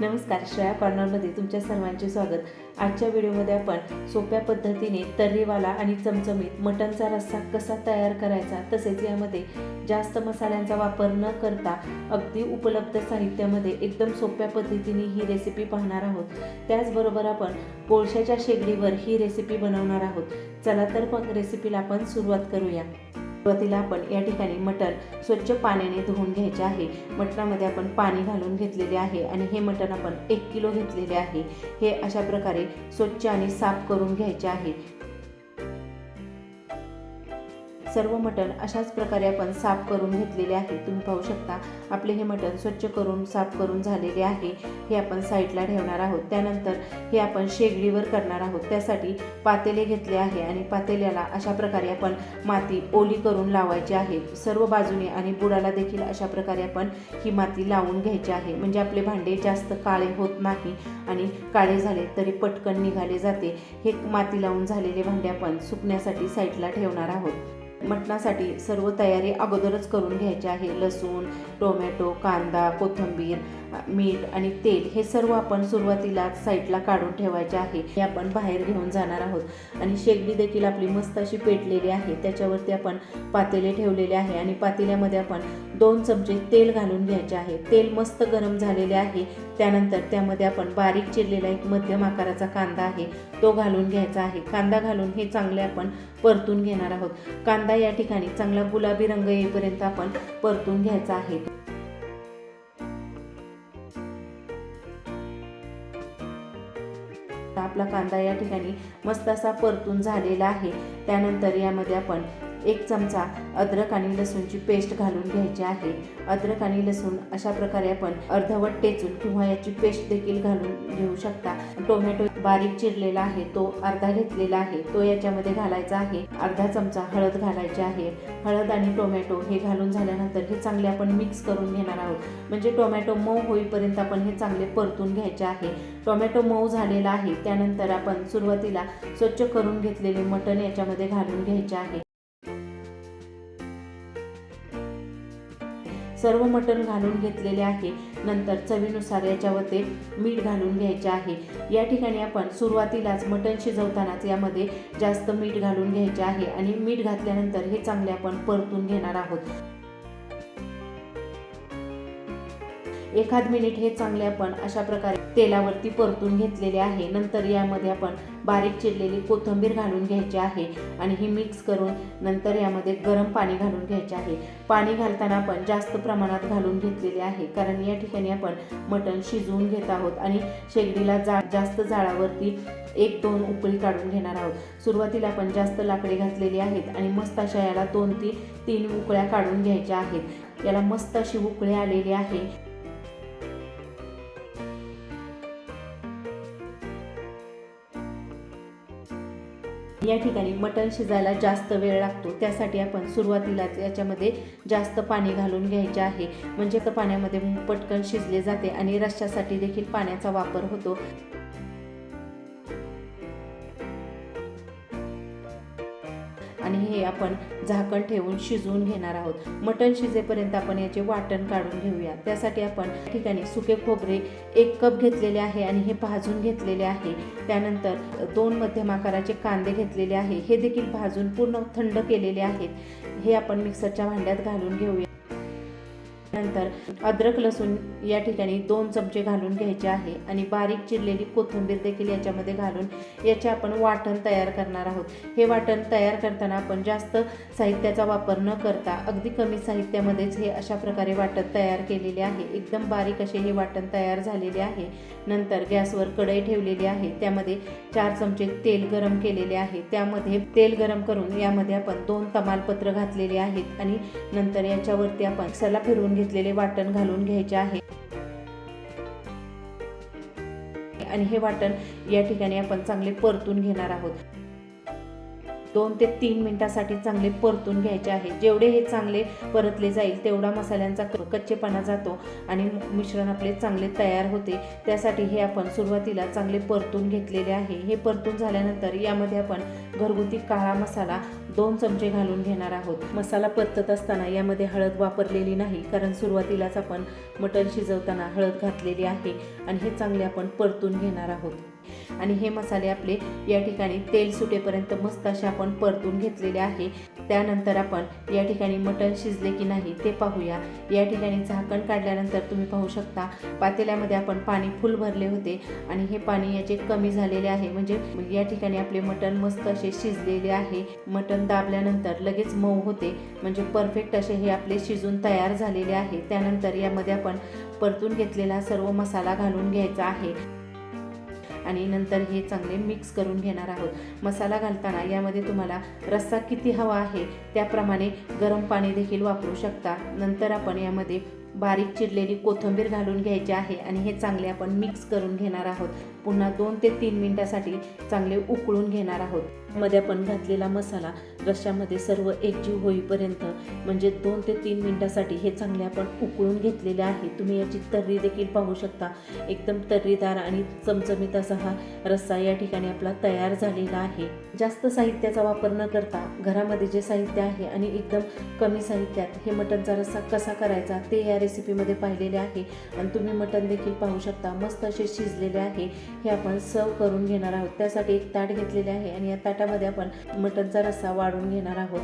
नमस्कार श्रेया कॉर्नरमध्ये तुमच्या सर्वांचे स्वागत. आजच्या व्हिडिओमध्ये आपण सोप्या पद्धतीने तर्रीवाला आणि चमचमीत मटनचा रस्सा कसा तयार करायचा तसेच यामध्ये जास्त मसाल्यांचा वापर न करता अगदी उपलब्ध साहित्यामध्ये एकदम सोप्या पद्धतीने ही रेसिपी पाहणार आहोत. त्याचबरोबर आपण कोळशाच्या शेगडीवर ही रेसिपी बनवणार आहोत. चला तर मग रेसिपीला आपण सुरुवात करूया. सुरुवातीला आपण या ठिकाणी मटण स्वच्छ पाण्याने धुवून घ्यायचे आहे. मटणामध्ये आपण पाणी घालून घेतलेले आहे आणि हे मटण आपण एक किलो घेतलेले आहे. हे अशा प्रकारे स्वच्छ आणि साफ करून घ्यायचे आहे. सर्व मटण अशाच प्रकारे आपण साफ करून घेतलेले आहे. तुम्ही पाहू शकता आपले हे मटण स्वच्छ करून साफ करून झालेले आहे. हे आपण साईडला ठेवणार आहोत. त्यानंतर हे आपण शेगडीवर करणार आहोत. त्यासाठी पातेले घेतले आहे आणि पातेल्याला अशा प्रकारे आपण माती ओली करून लावायची आहे. सर्व बाजूने आणि बुडाला देखील अशा प्रकारे आपण ही माती लावून घ्यायची आहे. म्हणजे आपले भांडे जास्त काळे होत नाही आणि काळे झाले तरी पटकन निघाले जाते. हे माती लावून झालेले भांडे आपण सुकण्यासाठी साईडला ठेवणार आहोत. मटणासाठी सर्व तयारी अगोदरच करून घ्यायची आहे. लसूण टोमॅटो कांदा कोथिंबीर मीठ आणि तेल हे सर्व आपण सुरुवातीला साईडला काढून ठेवायचे आहे. हे आपण बाहेर घेऊन जाणार आहोत. आणि शेगडी देखील आपली मस्त अशी पेटलेली आहे. त्याच्यावरती आपण पातेले ठेवलेले आहे आणि पातेल्यामध्ये आपण दोन चमचे तेल घालून घ्यायचे आहे. तेल मस्त गरम झालेले आहे. त्यानंतर त्यामध्ये आपण बारीक चिरलेला एक मध्यम आकाराचा कांदा आहे तो घालून घ्यायचा आहे. कांदा घालून हे चांगले आपण परतून घेणार आहोत. कांदा या ठिकाणी चांगला गुलाबी रंग येईपर्यंत आपण परतून घ्यायचा आहे. आपला कांदा या ठिकाणी मस्त असा परतून झालेला आहे. त्यानंतर यामध्ये आपण एक चमचा अद्रक आणि लसूणची पेस्ट घालून घ्यायची आहे. अद्रक आणि लसूण अशा प्रकारे आपण अर्धवट टेचून किंवा याची पेस्ट देखील घालून घेऊ शकता. टोमॅटो बारीक चिरलेला आहे तो अर्धा घेतलेला आहे तो याच्यामध्ये घालायचा आहे. अर्धा चमचा हळद घालायची आहे. हळद आणि टोमॅटो हे घालून झाल्यानंतर हे चांगले आपण मिक्स करून घेणार आहोत. म्हणजे टोमॅटो मऊ होईपर्यंत आपण हे चांगले परतून घ्यायचे आहे. टोमॅटो मऊ झालेला आहे त्यानंतर आपण सुरुवातीला स्वच्छ करून घेतलेले मटण याच्यामध्ये घालून घ्यायचे आहे. सर्व मटण घालून घेतलेले आहे. नंतर चवीनुसार याच्यावर ते मीठ घालून घ्यायचे आहे. या ठिकाणी आपण सुरुवातीलाच मटण शिजवतानाच यामध्ये जास्त मीठ घालून घ्यायचे आहे आणि मीठ घातल्यानंतर हे चांगले आपण परतून घेणार आहोत. एखाद मिनिट हे चांगले आपण अशा प्रकारे तेलावरती परतून घेतलेले आहे. नंतर यामध्ये आपण बारीक चिरलेली कोथिंबीर घालून घ्यायची आहे आणि ही मिक्स करून नंतर यामध्ये गरम पाणी घालून घ्यायचे आहे. पाणी घालताना आपण जास्त प्रमाणात घालून घेतलेले आहे. कारण या ठिकाणी आपण मटण शिजवून घेत आहोत आणि शेगडीला जा जास्त जाळावरती एक दोन उकळी काढून घेणार आहोत. सुरुवातीला आपण जास्त लाकडे घातलेली आहेत आणि मस्त अशा याला दोन ती तीन उकळ्या काढून घ्यायच्या आहेत. याला मस्त अशी उकळी आलेली आहे. या ठिकाणी मटण शिजायला जास्त वेळ लागतो. त्यासाठी आपण सुरुवातीलाच याच्यामध्ये जास्त पाणी घालून घ्यायचे आहे. म्हणजे तर पाण्यामध्ये पटकन शिजले जाते आणि रश्श्यासाठी देखील पाण्याचा वापर होतो. हे आपण झाकण ठेवून शिजवून घेणार आहोत. मटण शिजेपर्यंत आपण याचे वाटण काढून घेऊया. त्यासाठी आपण ठिकाणी सुके खोबरे एक कप घेतलेले आहे आणि हे भाजून घेतलेले आहे. त्यानंतर दोन मध्यम आकाराचे कांदे घेतलेले आहे. हे देखील भाजून पूर्ण थंड केलेले आहेत. हे आपण मिक्सरच्या भांड्यात घालून घेऊया. नंतर अद्रक लसूण या ठिकाणी दोन चमचे घालून घ्यायचे आहे आणि बारीक चिरलेली कोथिंबीर देखील याच्यामध्ये घालून याचे आपण वाटण तयार करणार आहोत. हे वाटण तयार करताना आपण जास्त साहित्याचा वापर न करता अगदी कमी साहित्यामध्येच हे अशा प्रकारे वाटण तयार केलेले आहे. एकदम बारीक असे हे वाटण तयार झालेले आहे. नंतर गॅसवर कढई ठेवलेली आहे. त्यामध्ये चार चमचे तेल गरम केलेले आहे. त्यामध्ये तेल गरम करून यामध्ये आपण दोन तमालपत्र घातलेले आहेत आणि नंतर याच्यावरती आपण मिक्सरला फिरवून घेतलेले वाटण घालून घ्यायचे आहे. आणि हे वाटण या ठिकाणी आपण चांगले परतून घेणार आहोत. दोन ते तीन मिनिटासाठी चांगले परतून घ्यायचे आहे. जेवढे हे चांगले परतले जाईल तेवढा मसाल्यांचा क- कच्चेपणा जातो आणि मिश्रण आपले चांगले तयार होते. त्यासाठी हे आपण सुरुवातीला चांगले परतून घेतलेले आहे. हे परतून झाल्यानंतर यामध्ये आपण घरगुती काळा मसाला दोन चमचे घालून घेणार आहोत. मसाला परतत असताना यामध्ये हळद वापरलेली नाही कारण सुरुवातीलाच आपण मटण शिजवताना हळद घातलेली आहे आणि हे चांगले आपण परतून घेणार आहोत. आणि हे मसाले आपले या ठिकाणी तेल सुटेपर्यंत मस्त असे आपण परतून घेतलेले आहे. त्यानंतर आपण या ठिकाणी मटण शिजले की नाही ते पाहूया. या ठिकाणी झाकण काढल्यानंतर तुम्ही पाहू शकता पातेल्यामध्ये आपण पाणी फुल भरले होते आणि हे पाणी याचे कमी झालेले आहे. म्हणजे या ठिकाणी आपले मटण मस्त असे शिजलेले आहे. मटण दाबल्यानंतर लगेच मऊ होते. म्हणजे परफेक्ट असे हे आपले शिजून तयार झालेले आहे. त्यानंतर यामध्ये आपण परतून घेतलेला सर्व मसाला घालून घ्यायचा आहे. आणि नंतर हे चांगले मिक्स करून घेणार आहोत. मसाला घालताना यामध्ये तुम्हाला रस्सा किती हवा आहे त्याप्रमाणे गरम पाणी देखील वापरू शकता. नंतर आपण यामध्ये बारीक चिरलेली कोथिंबीर घालून घ्यायची आहे आणि हे चांगले आपण मिक्स करून घेणार आहोत. पुन्हा दोन ते तीन मिनटासाठी चांगले उकळून घेणार आहोत. मध्ये आपण घातलेला मसाला रश्यामध्ये सर्व एकजीव होईपर्यंत म्हणजे दोन ते तीन मिनटासाठी हे चांगले आपण उकळून घेतलेले आहे. तुम्ही याची तर्री देखील पाहू शकता. एकदम तर्रीदार आणि चमचमीत असा हा रस्सा या ठिकाणी आपला तयार झालेला आहे. जास्त साहित्याचा वापर न करता घरामध्ये जे साहित्य आहे आणि एकदम कमी साहित्यात हे मटणचा रस्सा कसा करायचा ते या रेसिपीमध्ये पाहिलेले आहे. आणि तुम्ही मटण देखील पाहू शकता मस्त असे शिजलेले आहे. हे आपण सर्व करून घेणार आहोत. त्यासाठी एक ताट घेतलेले आहे आणि या ताटा ताटामध्ये आपण मटनचा रस्सा वाढून घेणार आहोत.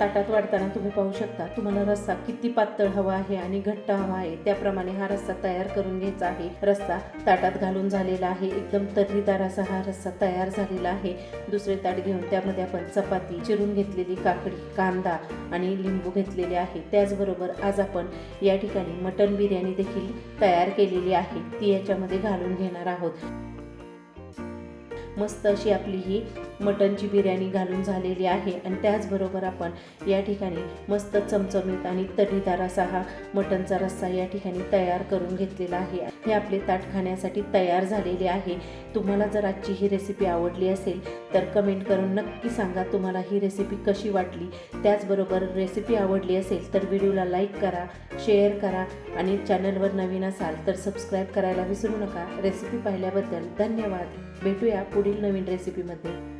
ताटात वाढताना तुम्ही पाहू शकता तुम्हाला रस्सा किती पातळ हवा आहे आणि घट्ट हवा आहे त्याप्रमाणे हा रस्सा तयार करून घ्यायचा आहे. रस्सा ताटात घालून झालेला आहे एकदम तर्रीदार असा हा रस्सा तयार झालेला आहे. दुसरे ताट घेऊन त्यामध्ये आपण चपाती चिरून घेतलेली काकडी कांदा आणि लिंबू घेतलेले आहे. त्याचबरोबर आज आपण या ठिकाणी मटन बिर्याणी देखील तयार केलेली आहे. ती याच्यामध्ये घालून घेणार आहोत. मस्त अशी आपली ही मटनची बिर्याणी घालून झालेली आहे. आणि त्याचबरोबर आपण या ठिकाणी मस्त चमचमीत आणि तर्रीदार असा हा मटनचा रस्सा या ठिकाणी तयार करून घेतलेला आहे. हे आपले ताट खाण्यासाठी तयार झालेले आहे. तुम्हाला जर आजची ही रेसिपी आवडली असेल तर कमेंट करून नक्की सांगा तुम्हाला ही रेसिपी कशी वाटली. त्याचबरोबर रेसिपी आवडली असेल तर व्हिडिओला लाईक करा शेअर करा आणि चॅनलवर नवीन असाल तर सबस्क्राईब करायला विसरू नका. रेसिपी पाहिल्याबद्दल धन्यवाद. भेटूया पुढील नवीन रेसिपीमध्ये